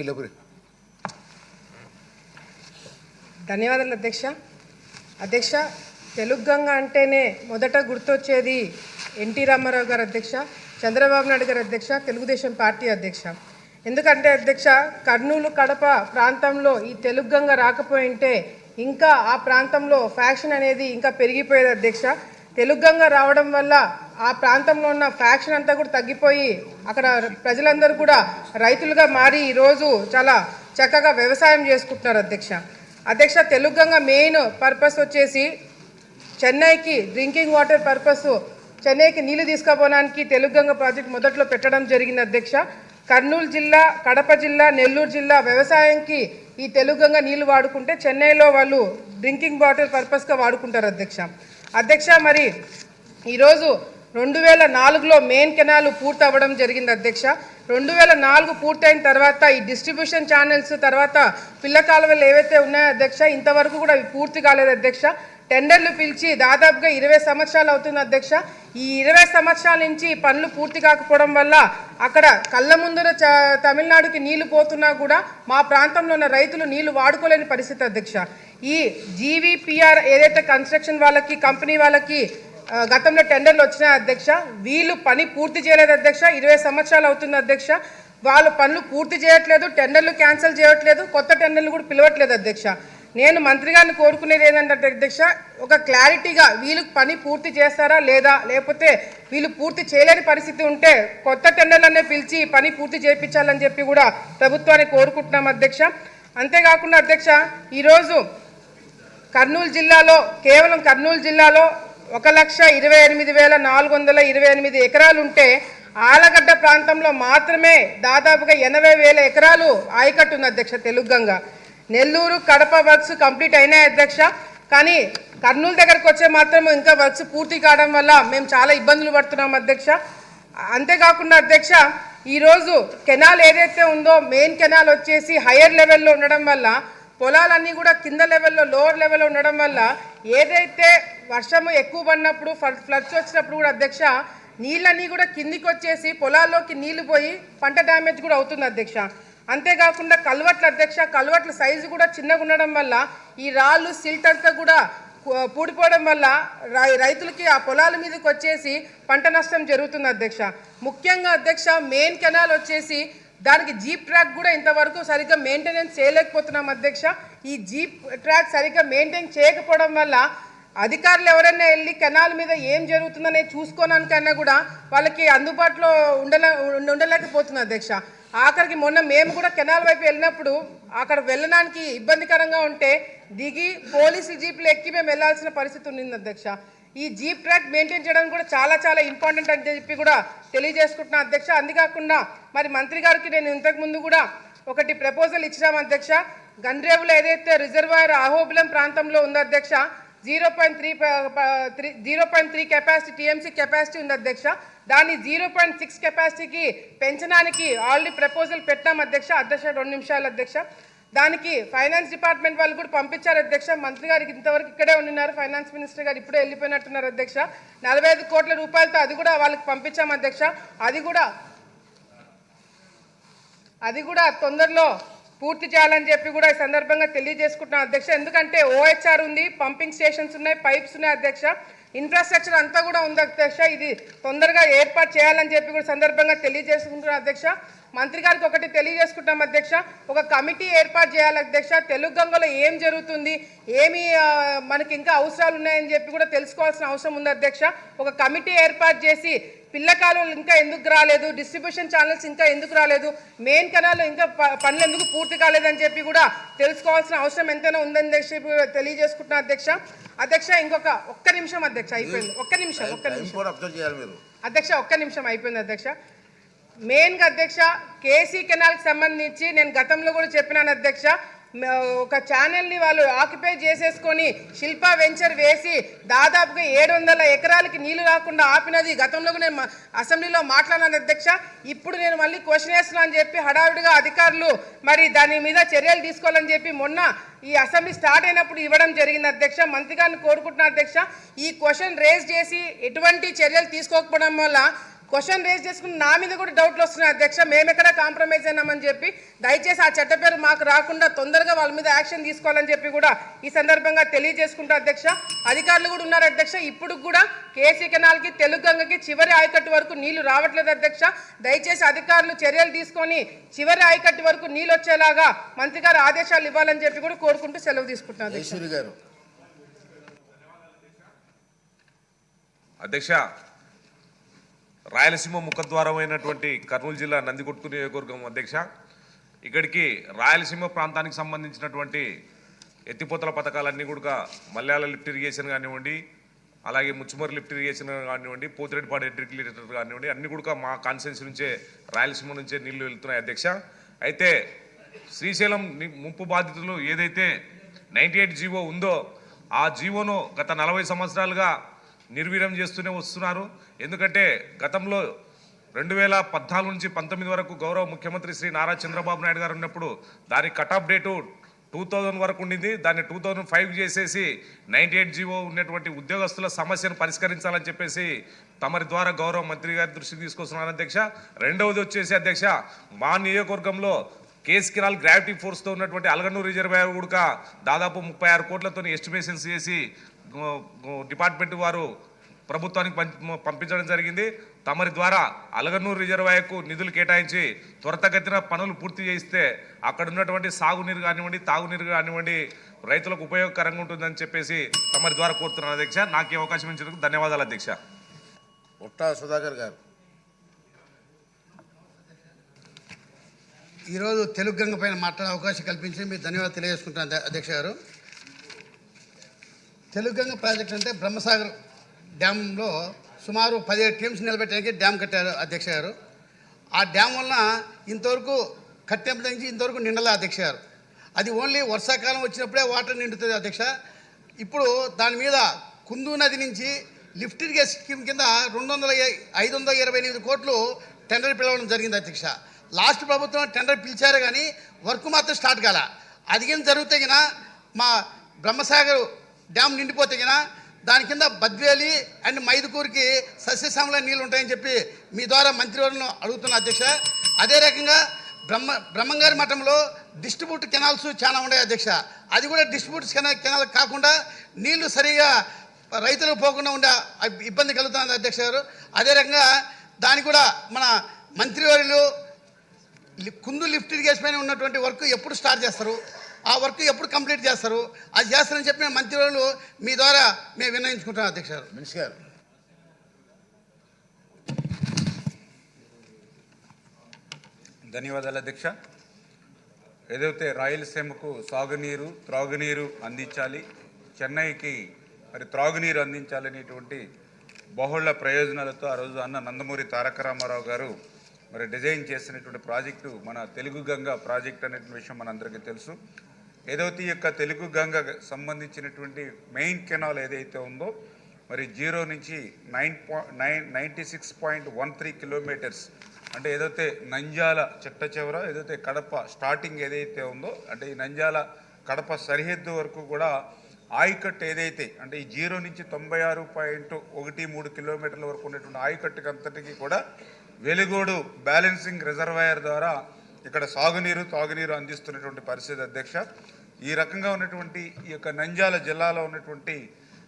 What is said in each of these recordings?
కిలోపురి ధన్యవాదాలు అధ్యక్ష. అధ్యక్ష తెలుగు గంగ అంటేనే మొదట గుర్తొచ్చేది ఎన్టీ రామారావు గారు అధ్యక్ష చంద్రబాబు నాయుడు గారు అధ్యక్ష తెలుగుదేశం పార్టీ అధ్యక్ష. ఎందుకంటే అధ్యక్ష కర్నూలు కడప ప్రాంతంలో ఈ తెలుగు గంగ రాకపోయింటే ఇంకా ఆ ప్రాంతంలో ఫ్యాషన్ అనేది ఇంకా పెరిగిపోయేది అధ్యక్ష. తెలుగు గంగ రావడం వల్ల ఆ ప్రాంతంలో ఉన్న ఫ్యాక్షన్ అంతా కూడా తగ్గిపోయి అక్కడ ప్రజలందరూ కూడా రైతులుగా మారి ఈరోజు చాలా చక్కగా వ్యవసాయం చేసుకుంటున్నారు అధ్యక్ష. అధ్యక్ష తెలుగు మెయిన్ పర్పస్ వచ్చేసి చెన్నైకి డ్రింకింగ్ వాటర్ పర్పస్ చెన్నైకి నీళ్ళు తీసుకుపోవడానికి తెలుగుగంగ ప్రాజెక్ట్ మొదట్లో పెట్టడం జరిగింది అధ్యక్ష. కర్నూలు జిల్లా కడప జిల్లా నెల్లూరు జిల్లా వ్యవసాయంకి ఈ తెలుగు నీళ్ళు వాడుకుంటే చెన్నైలో వాళ్ళు డ్రింకింగ్ వాటర్ పర్పస్గా వాడుకుంటారు అధ్యక్ష. అధ్యక్ష మరి ఈరోజు రెండు వేల నాలుగులో మెయిన్ కెనాల్ పూర్తి అవ్వడం జరిగింది అధ్యక్ష. రెండు వేల నాలుగు పూర్తయిన తర్వాత ఈ డిస్ట్రిబ్యూషన్ ఛానల్స్ తర్వాత పిల్ల కాలువలు ఏవైతే ఉన్నాయో అధ్యక్ష ఇంతవరకు కూడా అవి పూర్తి కాలేదు అధ్యక్ష. టెండర్లు పిలిచి దాదాపుగా ఇరవై సంవత్సరాలు అవుతుంది అధ్యక్ష. ఈ ఇరవై సంవత్సరాల నుంచి పనులు పూర్తి కాకపోవడం వల్ల అక్కడ కళ్ళ ముందర చ- తమిళనాడుకి నీళ్ళు పోతున్నా కూడా మా ప్రాంతంలో ఉన్న రైతులు నీళ్ళు వాడుకోలేని పరిస్థితి అధ్యక్ష. ఈ జీవీపీఆర్ ఏదైతే కన్స్ట్రక్షన్ వాళ్ళకి కంపెనీ వాళ్ళకి గతంలో టెండర్లు వచ్చినాయి అధ్యక్ష వీళ్ళు పని పూర్తి చేయలేదు అధ్యక్ష ఇరవై సంవత్సరాలు అవుతుంది అధ్యక్ష. వాళ్ళు పనులు పూర్తి చేయట్లేదు టెండర్లు క్యాన్సిల్ చేయట్లేదు కొత్త టెండర్లు కూడా పిలవట్లేదు అధ్యక్ష. నేను మంత్రి గారిని కోరుకునేది ఏంటంటే అధ్యక్ష ఒక క్లారిటీగా వీళ్ళు పని పూర్తి చేస్తారా లేదా లేకపోతే వీళ్ళు పూర్తి చేయలేని పరిస్థితి ఉంటే కొత్త టెండర్లనే పిలిచి పని పూర్తి చేయించాలని చెప్పి కూడా ప్రభుత్వాన్ని కోరుకుంటున్నాం అధ్యక్ష. అంతేకాకుండా అధ్యక్ష ఈరోజు కర్నూలు జిల్లాలో కేవలం కర్నూలు జిల్లాలో ఒక లక్ష ఇరవై ఎనిమిది వేల నాలుగు వందల ఇరవై ఎనిమిది ఎకరాలు ఉంటే ఆలగడ్డ ప్రాంతంలో మాత్రమే దాదాపుగా ఎనభై వేల ఎకరాలు ఆయకట్టు ఉంది అధ్యక్ష తెలుగంగా నెల్లూరు కడప వర్క్స్ కంప్లీట్ అయినాయి అధ్యక్ష కానీ కర్నూలు దగ్గరకు వచ్చే మాత్రం ఇంకా వర్క్స్ పూర్తి కావడం వల్ల మేము చాలా ఇబ్బందులు పడుతున్నాం అధ్యక్ష. అంతేకాకుండా అధ్యక్ష ఈరోజు కెనాల్ ఏదైతే ఉందో మెయిన్ కెనాల్ వచ్చేసి హయ్యర్ లెవెల్లో ఉండడం వల్ల పొలాలన్నీ కూడా కింద లెవెల్లో లోవర్ లెవెల్లో ఉండడం వల్ల ఏదైతే వర్షము ఎక్కువ పడినప్పుడు ఫ్లడ్స్ వచ్చినప్పుడు కూడా అధ్యక్ష నీళ్ళన్నీ కూడా కిందికి వచ్చేసి పొలాల్లోకి నీళ్ళు పోయి పంట డ్యామేజ్ కూడా అవుతుంది అధ్యక్ష. అంతేకాకుండా కల్వట్ల అధ్యక్ష కల్వట్ల సైజు కూడా చిన్నగా ఉండడం వల్ల ఈ రాళ్ళు సిల్ట్ అంతా కూడా పూడిపోవడం వల్ల రై- రైతులకి ఆ పొలాల మీదకి వచ్చేసి పంట నష్టం జరుగుతుంది అధ్యక్ష. ముఖ్యంగా అధ్యక్ష మెయిన్ కెనాల్ వచ్చేసి దానికి జీప్ ట్రాక్ కూడా ఇంతవరకు సరిగ్గా మెయింటెనెన్స్ చేయలేకపోతున్నాం అధ్యక్ష. ఈ జీప్ ట్రాక్ సరిగ్గా మెయింటైన్ చేయకపోవడం వల్ల అధికారులు ఎవరైనా వెళ్ళి కెనాల్ మీద ఏం జరుగుతుందనే చూసుకోవడానికన్నా కూడా వాళ్ళకి అందుబాటులో ఉండలే ఉండలేకపోతుంది అధ్యక్ష. ఆఖరికి మొన్న మేము కూడా కెనాల్ వైపు వెళ్ళినప్పుడు అక్కడ వెళ్ళడానికి ఇబ్బందికరంగా ఉంటే దిగి పోలీసులు జీప్లు ఎక్కి మేము వెళ్ళాల్సిన పరిస్థితి ఉంది అధ్యక్ష. ఈ జీప్ ట్రాక్ మెయింటైన్ చేయడం కూడా చాలా చాలా ఇంపార్టెంట్ అని చెప్పి కూడా తెలియజేసుకుంటున్నా అధ్యక్ష. అందుకాకుండా మరి మంత్రి గారికి నేను ఇంతకుముందు కూడా ఒకటి ప్రపోజల్ ఇచ్చినాం అధ్యక్ష. గండ్రేవులో ఏదైతే రిజర్వాయర్ అహోబిలం ప్రాంతంలో ఉందో అధ్యక్ష zero point three three zero point three capacity TMC capacity ఉంది అధ్యక్ష. దాన్ని జీరో పాయింట్ సిక్స్ కెపాసిటీకి పెంచడానికి ఆల్రెడీ ప్రపోజల్ పెట్టాం అధ్యక్ష. అధ్యక్ష రెండు నిమిషాలు అధ్యక్ష. దానికి ఫైనాన్స్ డిపార్ట్మెంట్ వాళ్ళు కూడా పంపించారు అధ్యక్ష. మంత్రి గారికి ఇంతవరకు ఇక్కడే ఉన్నారు ఫైనాన్స్ మినిస్టర్ గారు ఇప్పుడే వెళ్ళిపోయినట్టున్నారు అధ్యక్ష. నలభై ఐదు కోట్ల రూపాయలతో అది కూడా వాళ్ళకి పంపించాం అధ్యక్ష. అది కూడా అది కూడా తొందరలో పూర్తి చేయాలని చెప్పి కూడా ఈ సందర్భంగా తెలియజేసుకుంటున్నాం అధ్యక్ష. ఎందుకంటే ఓహెచ్ఆర్ ఉంది పంపింగ్ స్టేషన్స్ ఉన్నాయి పైప్స్ ఉన్నాయి అధ్యక్ష. ఇన్ఫ్రాస్ట్రక్చర్ అంతా కూడా ఉంది అధ్యక్ష. ఇది తొందరగా ఏర్పాటు చేయాలని చెప్పి కూడా సందర్భంగా తెలియజేసుకుంటున్నాం అధ్యక్ష. మంత్రి గారికి ఒకటి తెలియజేసుకుంటాం అధ్యక్ష. ఒక కమిటీ ఏర్పాటు చేయాలి అధ్యక్ష. తెలుగు గంగలో ఏం జరుగుతుంది? ఏమి మనకి ఇంకా అవసరాలు ఉన్నాయని చెప్పి కూడా తెలుసుకోవాల్సిన అవసరం ఉంది అధ్యక్ష. ఒక కమిటీ ఏర్పాటు చేసి పిల్ల కాలువలు ఇంకా ఎందుకు రాలేదు? డిస్ట్రిబ్యూషన్ ఛానల్స్ ఇంకా ఎందుకు రాలేదు? మెయిన్ కెనాల్ ఇంకా పనులు ఎందుకు పూర్తి కాలేదని చెప్పి కూడా తెలుసుకోవాల్సిన అవసరం ఎంతైనా ఉందని చెప్పి తెలియజేసుకుంటున్నా అధ్యక్ష. అధ్యక్ష ఇంకొక ఒక్క నిమిషం అధ్యక్ష అయిపోయింది. ఒక్క నిమిషం ఒక్క నిమిషం. అధ్యక్ష ఒక్క నిమిషం అయిపోయింది అధ్యక్ష. మెయిన్గా అధ్యక్ష కేసీ కెనాల్కి సంబంధించి నేను గతంలో కూడా చెప్పినాను అధ్యక్ష ఒక ఛానల్ని వాళ్ళు ఆక్యుపై చేసేసుకొని శిల్పా వెంచర్ వేసి దాదాపుగా ఏడు వందల ఎకరాలకి నీళ్ళు రాకుండా ఆపినది గతంలో కూడా నేను అసెంబ్లీలో మాట్లాడినాను అధ్యక్ష. ఇప్పుడు నేను మళ్ళీ క్వశ్చన్ వేస్తున్నా అని చెప్పి హడావిడిగా అధికారులు మరి దాని మీద చర్యలు తీసుకోవాలని చెప్పి మొన్న ఈ అసెంబ్లీ స్టార్ట్ అయినప్పుడు ఇవ్వడం జరిగింది అధ్యక్ష. మంత్రి గారిని కోరుకుంటున్నా అధ్యక్ష ఈ క్వశ్చన్ రేజ్ చేసి ఎటువంటి చర్యలు తీసుకోకపోవడం వల్ల క్వశ్చన్ రేజ్ చేసుకుని నా మీద కూడా డౌట్లు వస్తున్నాయి. అధ్యక్ష మేము ఎక్కడ కాంప్రమైజ్ అయినామని చెప్పి దయచేసి ఆ చట్ట పేరు మాకు రాకుండా తొందరగా వాళ్ళ మీద యాక్షన్ తీసుకోవాలని చెప్పి కూడా ఈ సందర్భంగా తెలియజేసుకుంటా అధ్యక్ష. అధికారులు కూడా ఉన్నారు అధ్యక్ష. ఇప్పుడు కూడా కేసీ కెనాల్కి తెలుగు గంగకి చివరి ఆయకట్టు వరకు నీళ్ళు రావట్లేదు అధ్యక్ష. దయచేసి అధికారులు చర్యలు తీసుకొని చివరి ఆయకట్టు వరకు నీళ్ళు వచ్చేలాగా మంత్రి గారు ఆదేశాలు ఇవ్వాలని చెప్పి కూడా కోరుకుంటూ సెలవు తీసుకుంటున్నాను గారు. అధ్యక్ష రాయలసీమ ముఖద్వారమైనటువంటి కర్నూలు జిల్లా నందికొట్కు నియోజకవర్గం అధ్యక్ష. ఇక్కడికి రాయలసీమ ప్రాంతానికి సంబంధించినటువంటి ఎత్తిపోతల పథకాలన్నీ కూడా మలయాళ లిఫ్ట్ ఇరిగేషన్ కానివ్వండి అలాగే ముచ్చుమరి లిఫ్ట్ ఇరిగేషన్ కానివ్వండి పోతిరెడ్డిపాడు ఎడ్రిక్లేటర్ కానివ్వండి అన్ని కూడా మా కాన్సెన్స్ నుంచే రాయలసీమ నుంచే నీళ్ళు వెళ్తున్నాయి అధ్యక్ష. అయితే శ్రీశైలం ముంపు బాధితులు ఏదైతే నైంటీ ఎయిట్ జీవో ఉందో ఆ జీవోను గత నలభై సంవత్సరాలుగా నిర్వీర్యం చేస్తూనే వస్తున్నారు. ఎందుకంటే గతంలో రెండు వేల పద్నాలుగు నుంచి పంతొమ్మిది వరకు గౌరవ ముఖ్యమంత్రి శ్రీ నారా చంద్రబాబు నాయుడు గారు ఉన్నప్పుడు దాని cut off date two thousand వరకు ఉండింది. దాన్ని టూ థౌజండ్ ఫైవ్ చేసేసి నైంటీ ఎయిట్ జీవో ఉన్నటువంటి ఉద్యోగస్తుల సమస్యను పరిష్కరించాలని చెప్పేసి తమరి ద్వారా గౌరవ మంత్రి గారి దృష్టికి తీసుకొస్తున్నారు అధ్యక్ష. రెండవది వచ్చేసి అధ్యక్ష మా నియోజకవర్గంలో కేస్ కిరాల్ గ్రావిటీ ఫోర్స్తో ఉన్నటువంటి అలగనూరు రిజర్వాయర్ కూడా దాదాపు ముప్పై ఆరు కోట్లతో ఎస్టిమేషన్స్ చేసి డిపార్ట్మెంట్ వారు ప్రభుత్వానికి పంప- పంపించడం జరిగింది. తమరి ద్వారా అలగనూరు రిజర్వాయర్కు నిధులు కేటాయించి త్వరితగతిన పనులు పూర్తి చేయిస్తే అక్కడ ఉన్నటువంటి సాగునీరు కానివ్వండి తాగునీరు కానివ్వండి రైతులకు ఉపయోగకరంగా ఉంటుందని చెప్పేసి తమరి ద్వారా కోరుతున్నాను అధ్యక్ష. నాకు ఈ అవకాశం ఇచ్చినందుకు ధన్యవాదాలు అధ్యక్ష. పుట్టా సుధాకర్ గారు. ఈరోజు తెలుగు గంగ పైన మాట్లాడే అవకాశం కల్పించి మీరు ధన్యవాదాలు తెలియజేసుకుంటాను అధ్య- అధ్యక్ష గారు. తెలుగుగంగ ప్రాజెక్ట్ అంటే బ్రహ్మసాగర్ డ్యాంలో సుమారు పదిహేడు టీమ్స్ నిలబెట్టడానికి డ్యామ్ కట్టారు అధ్యక్ష గారు. ఆ డ్యామ్ వలన ఇంతవరకు కట్టెంపు నుంచి ఇంతవరకు నిండలే అధ్యక్ష గారు. అది ఓన్లీ వర్షాకాలం వచ్చినప్పుడే వాటర్ నిండుతుంది అధ్యక్ష. ఇప్పుడు దాని మీద కుందు నది నుంచి లిఫ్ట్ ఇరిగేషన్ స్కీమ్ కింద రెండు వందల ఐదు వందల ఇరవై ఎనిమిది కోట్లు టెండర్ పిలవడం జరిగింది అధ్యక్ష. లాస్ట్ ప్రభుత్వం టెండర్ పిలిచారు కానీ వర్క్ మాత్రం స్టార్ట్ కాల. అది కింద జరిగితే మా బ్రహ్మసాగర్ డ్యామ్ నిండిపోతే కదా దాని కింద బద్వేలి అండ్ మైదుకూరికి సస్యశ్యామల నీళ్ళు ఉంటాయని చెప్పి మీ ద్వారా మంత్రివర్గం అడుగుతున్నా అధ్యక్ష. అదే రకంగా బ్రహ్మ బ్రహ్మంగారి మఠంలో డిస్ట్రిబ్యూట్ కెనాల్స్ చాలా ఉన్నాయి అధ్యక్ష. అది కూడా డిస్ట్రిబ్యూట్ కెనాల్ కెనాల్ కాకుండా నీళ్ళు సరిగా రైతులకు పోకుండా ఉండే ఇబ్బంది కలుగుతుంది అధ్యక్ష గారు. అదే రకంగా దాని కూడా మన మంత్రివర్యులు కుందు లిఫ్ట్ ఇరిగేషన్ పైన ఉన్నటువంటి వర్క్ ఎప్పుడు స్టార్ట్ చేస్తారు? ఆ వర్క్ ఎప్పుడు కంప్లీట్ చేస్తారు? అది చేస్తారని చెప్పి మేము మంత్రివర్యులు మీ ద్వారా మేము విన్నయించుకుంటాం అధ్యక్ష గారు. గారు. ధన్యవాదాలు అధ్యక్ష. ఏదైతే రాయలసీమకు సాగునీరు త్రాగునీరు అందించాలి చెన్నైకి మరి త్రాగునీరు అందించాలనేటువంటి బహుళ ప్రయోజనాలతో ఆ రోజు అన్న నందమూరి తారక రామారావు గారు మరి డిజైన్ చేసినటువంటి ప్రాజెక్టు మన తెలుగు గంగ ప్రాజెక్ట్ అనేటువంటి విషయం మనందరికీ తెలుసు. ఏదైతే ఈ యొక్క తెలుగు గంగ సంబంధించినటువంటి మెయిన్ కెనాల్ ఏదైతే ఉందో మరి జీరో నుంచి nine nine ninety six point one three kilometres అంటే ఏదైతే నంజాల చిట్ట చివర ఏదైతే కడప స్టార్టింగ్ ఏదైతే ఉందో అంటే ఈ నంజాల కడప సరిహద్దు వరకు కూడా ఆయకట్టు ఏదైతే అంటే ఈ జీరో నుంచి తొంభై ఆరు పాయింట్ ఒకటి మూడు కిలోమీటర్ల వరకు ఉన్నటువంటి ఆయకట్టుకి అంతటికి కూడా వెలుగోడు బ్యాలెన్సింగ్ రిజర్వాయర్ ద్వారా ఇక్కడ సాగునీరు తాగునీరు అందిస్తున్నటువంటి పరిస్థితి అధ్యక్ష. ఈ రకంగా ఉన్నటువంటి ఈ యొక్క నంజాల జిల్లాలో ఉన్నటువంటి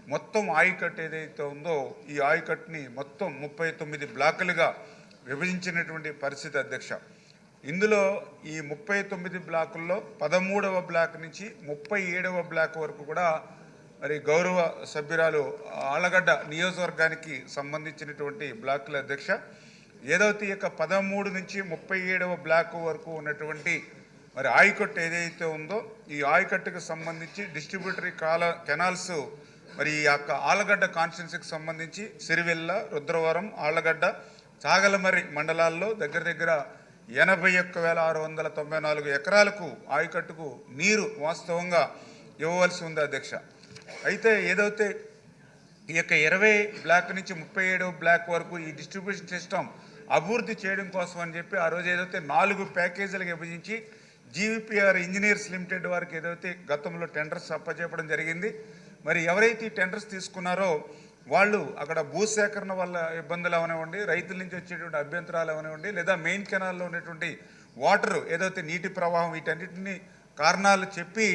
మొత్తం ఆయుకట్ ఏదైతే ఉందో ఈ ఆయుకట్ని మొత్తం ముప్పై తొమ్మిది బ్లాకులుగా విభజించినటువంటి పరిస్థితి అధ్యక్ష. ఇందులో ఈ ముప్పై తొమ్మిది బ్లాకుల్లో పదమూడవ బ్లాక్ నుంచి ముప్పై ఏడవ బ్లాక్ వరకు కూడా మరి గౌరవ సభ్యురాలు ఆళ్ళగడ్డ నియోజకవర్గానికి సంబంధించినటువంటి బ్లాకుల అధ్యక్ష. ఏదైతే ఈ యొక్క పదమూడు నుంచి ముప్పై ఏడవ బ్లాక్ వరకు ఉన్నటువంటి మరి ఆయకట్టు ఏదైతే ఉందో ఈ ఆయకట్టుకు సంబంధించి డిస్ట్రిబ్యూటరీ కాల కెనాల్స్ మరి ఈ యొక్క ఆలగడ్డ కాన్స్టిట్యున్సీకి సంబంధించి సిరివెల్ల రుద్రవరం ఆళ్ళగడ్డ చాగలమర్రి మండలాల్లో దగ్గర దగ్గర ఎనభై ఒక్క వేల ఆరు వందల తొంభై నాలుగు ఎకరాలకు ఆయకట్టుకు నీరు వాస్తవంగా ఇవ్వవలసి ఉంది అధ్యక్ష. అయితే ఏదైతే ఈ యొక్క ఇరవై బ్లాక్ నుంచి ముప్పై ఏడవ బ్లాక్ వరకు ఈ డిస్ట్రిబ్యూషన్ సిస్టమ్ అభివృద్ధి చేయడం కోసం అని చెప్పి ఆ రోజు ఏదైతే నాలుగు ప్యాకేజీలకు విభజించి జీవీపీఆర్ ఇంజనీర్స్ లిమిటెడ్ వారికి ఏదైతే గతంలో టెండర్స్ అప్పచెప్పడం జరిగింది మరి ఎవరైతే ఈ టెండర్స్ తీసుకున్నారో వాళ్ళు అక్కడ భూసేకరణ వల్ల ఇబ్బందులు అవనివ్వండి రైతుల నుంచి వచ్చేటువంటి అభ్యంతరాలు అవనివ్వండి లేదా మెయిన్ కెనాల్లో ఉన్నటువంటి వాటర్ ఏదైతే నీటి ప్రవాహం వీటన్నిటిని కారణాలు చెప్పి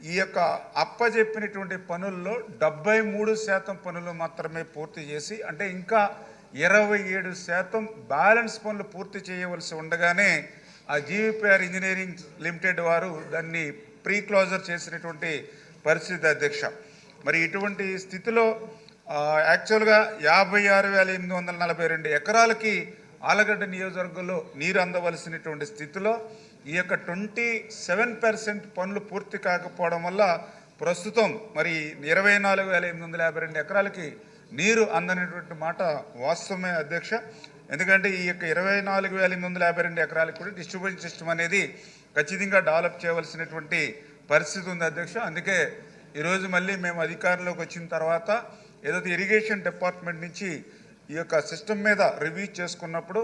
ఈ యొక్క అప్పజెప్పినటువంటి పనుల్లో డెబ్బై మూడు శాతం పనులు మాత్రమే పూర్తి చేసి అంటే ఇంకా ఇరవై ఏడు శాతం బ్యాలెన్స్ పనులు పూర్తి చేయవలసి ఉండగానే ఆ జీవీపీఆర్ ఇంజనీరింగ్ లిమిటెడ్ వారు దాన్ని ప్రీ క్లోజర్ చేసినటువంటి పరిస్థితి అధ్యక్ష. మరి ఇటువంటి స్థితిలో యాక్చువల్గా యాభై ఆరు వేల ఎనిమిది వందల నలభై రెండు ఎకరాలకి ఆలగడ్డ నియోజకవర్గంలో నీరు అందవలసినటువంటి స్థితిలో ఈ యొక్క ట్వంటీ సెవెన్ పర్సెంట్ పనులు పూర్తి కాకపోవడం వల్ల ప్రస్తుతం మరి ఇరవై నాలుగు వేల ఎనిమిది వందల యాభై రెండు ఎకరాలకి నీరు అందనటువంటి మాట వాస్తవమే అధ్యక్ష. ఎందుకంటే ఈ యొక్క ఇరవై నాలుగు వేల ఎనిమిది వందల యాభై రెండు ఎకరాలకు కూడా డిస్ట్రిబ్యూషన్ సిస్టమ్ అనేది ఖచ్చితంగా డెవలప్ చేయవలసినటువంటి పరిస్థితి ఉంది అధ్యక్ష. అందుకే ఈరోజు మళ్ళీ మేము అధికారంలోకి వచ్చిన తర్వాత ఏదైతే ఇరిగేషన్ డిపార్ట్మెంట్ నుంచి ఈ యొక్క సిస్టమ్ మీద రివ్యూ చేసుకున్నప్పుడు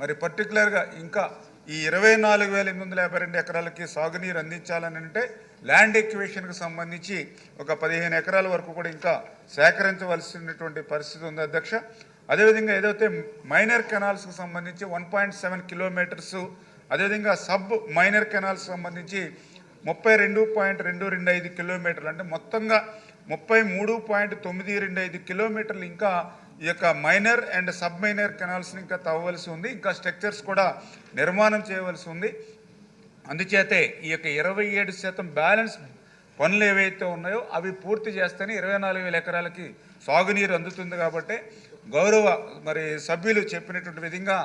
మరి పర్టికులర్గా ఇంకా ఈ ఇరవై నాలుగు వేల ఎనిమిది వందల యాభై రెండు ఎకరాలకి సాగునీరు అందించాలని అంటే ల్యాండ్ ఎక్యువేషన్కి సంబంధించి ఒక పదిహేను ఎకరాల వరకు కూడా ఇంకా సేకరించవలసినటువంటి పరిస్థితి ఉంది అధ్యక్ష. అదేవిధంగా ఏదైతే మైనర్ కెనాల్స్కి సంబంధించి వన్ పాయింట్ సెవెన్ కిలోమీటర్స్ అదేవిధంగా సబ్ మైనర్ కెనాల్స్ సంబంధించి ముప్పై రెండు పాయింట్ రెండు రెండు ఐదు కిలోమీటర్లు అంటే మొత్తంగా ముప్పై మూడు పాయింట్ తొమ్మిది రెండు ఐదు కిలోమీటర్లు ఇంకా ఈ యొక్క మైనర్ అండ్ సబ్ మైనర్ కెనాల్స్ని ఇంకా తవ్వవలసి ఉంది. ఇంకా స్ట్రక్చర్స్ కూడా నిర్మాణం చేయవలసి ఉంది. అందుచేతే ఈ యొక్క ఇరవై ఏడు శాతం బ్యాలెన్స్ పనులు ఏవైతే ఉన్నాయో అవి పూర్తి చేస్తేనే ఇరవై నాలుగు వేల ఎకరాలకి సాగునీరు అందుతుంది కాబట్టి గౌరవ మరి సభ్యులు చెప్పినటువంటి విధంగా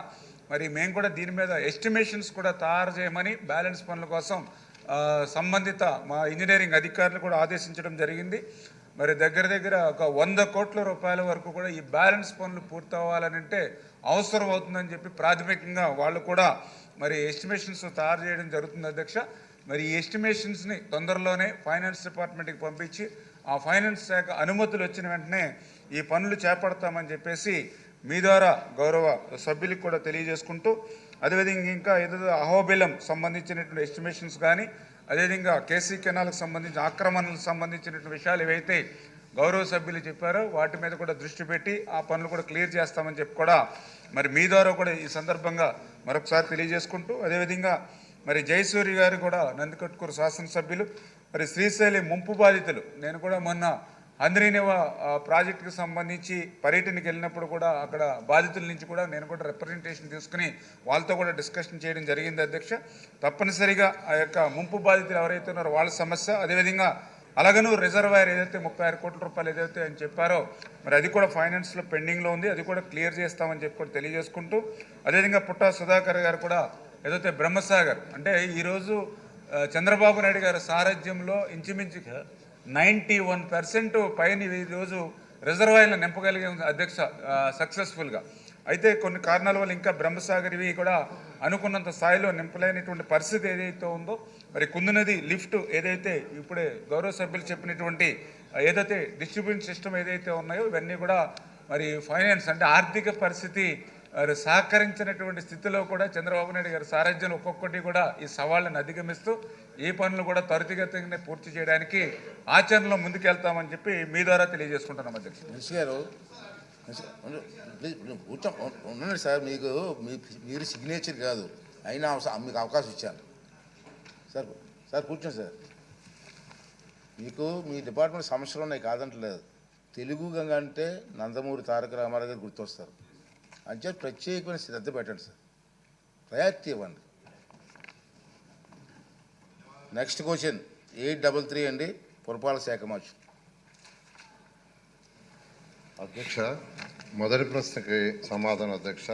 మరి మేము కూడా దీని మీద ఎస్టిమేషన్స్ కూడా తయారు చేయమని బ్యాలెన్స్ పనుల కోసం సంబంధిత మా ఇంజనీరింగ్ అధికారులు కూడా ఆదేశించడం జరిగింది. మరి దగ్గర దగ్గర ఒక వంద కోట్ల రూపాయల వరకు కూడా ఈ బ్యాలెన్స్ పనులు పూర్తవ్వాలనంటే అవసరం అవుతుందని చెప్పి ప్రాథమికంగా వాళ్ళు కూడా మరి ఎస్టిమేషన్స్ తయారు చేయడం జరుగుతుంది అధ్యక్ష. మరి ఈ ఎస్టిమేషన్స్ని తొందరలోనే ఫైనాన్స్ డిపార్ట్మెంట్కి పంపించి ఆ ఫైనాన్స్ శాఖ అనుమతులు వచ్చిన వెంటనే ఈ పనులు చేపడతామని చెప్పేసి మీ ద్వారా గౌరవ సభ్యులకు కూడా తెలియజేసుకుంటూ అదేవిధంగా ఇంకా ఏదో అహోబిలం సంబంధించినటువంటి ఎస్టిమేషన్స్ కానీ అదేవిధంగా కేసీ కెనాల్కి సంబంధించిన ఆక్రమణలకు సంబంధించినటువంటి విషయాలు ఏవైతే గౌరవ సభ్యులు చెప్పారో వాటి మీద కూడా దృష్టి పెట్టి ఆ పనులు కూడా క్లియర్ చేస్తామని చెప్పి కూడా మరి మీ ద్వారా కూడా ఈ సందర్భంగా మరొకసారి తెలియజేసుకుంటూ అదేవిధంగా మరి జయసూరి గారు కూడా నందికొట్కూరు శాసనసభ్యులు మరి శ్రీశైలి ముంపు బాధితులు. నేను కూడా మొన్న అంద్రీనివ ప్రాజెక్టుకి సంబంధించి పర్యటనకి వెళ్ళినప్పుడు కూడా అక్కడ బాధితుల నుంచి కూడా నేను కూడా రిప్రజెంటేషన్ తీసుకుని వాళ్ళతో కూడా డిస్కషన్ చేయడం జరిగింది అధ్యక్ష. తప్పనిసరిగా ఆ యొక్క ముంపు బాధితులు ఎవరైతే ఉన్నారో వాళ్ళ సమస్య అదేవిధంగా అలాగను రిజర్వాయర్ ఏదైతే ముప్పై ఆరు కోట్ల రూపాయలు ఏదైతే అని చెప్పారో మరి అది కూడా ఫైనాన్స్లో పెండింగ్లో ఉంది. అది కూడా క్లియర్ చేస్తామని చెప్పి కూడా తెలియజేసుకుంటూ అదేవిధంగా పుట్ట సుధాకర్ గారు కూడా ఏదైతే బ్రహ్మసాగర్ అంటే ఈరోజు చంద్రబాబు నాయుడు గారి సారథ్యంలో ఇంచుమించుగా నైంటీ వన్ పర్సెంట్ పైన ఈరోజు రిజర్వాయర్లు నింపగలిగే అధ్యక్ష సక్సెస్ఫుల్గా అయితే కొన్ని కారణాల వల్ల ఇంకా బ్రహ్మసాగర్ ఇవి కూడా అనుకున్నంత స్థాయిలో నింపలేనటువంటి పరిస్థితి ఏదైతే ఉందో మరి కుందునది లిఫ్ట్ ఏదైతే ఇప్పుడే గౌరవ సభ్యులు చెప్పినటువంటి ఏదైతే డిస్ట్రిబ్యూషన్ సిస్టమ్ ఏదైతే ఉన్నాయో ఇవన్నీ కూడా మరి ఫైనాన్స్ అంటే ఆర్థిక పరిస్థితి వారు సహకరించినటువంటి స్థితిలో కూడా చంద్రబాబు నాయుడు గారి సారథ్యం ఒక్కొక్కటి కూడా ఈ సవాళ్ళను అధిగమిస్తూ ఈ పనులు కూడా త్వరితగతిగానే పూర్తి చేయడానికి ఆచరణలో ముందుకెళ్తామని చెప్పి మీ ద్వారా తెలియజేసుకుంటున్నాం అధ్యక్ష. గారు ఉండండి సార్ మీకు మీ మీరు సిగ్నేచర్ కాదు. అయినా మీకు అవకాశం ఇచ్చాను. సార్ సార్ కూర్చోండి సార్. మీకు మీ డిపార్ట్మెంట్ సమస్యలు ఉన్నాయి కాదంటలేదు. తెలుగు గంగ అంటే నందమూరి తారక రామారావు గారు గుర్తొస్తారు. అంచే ప్రత్యేకమైన శ్రద్ధ పెట్టండి సార్. ప్రయారిటీ ఇవ్వండి. Next question eight double three అండి. పురపాలక శాఖ మార్చు. అధ్యక్ష మొదటి ప్రశ్నకి సమాధానం అధ్యక్ష.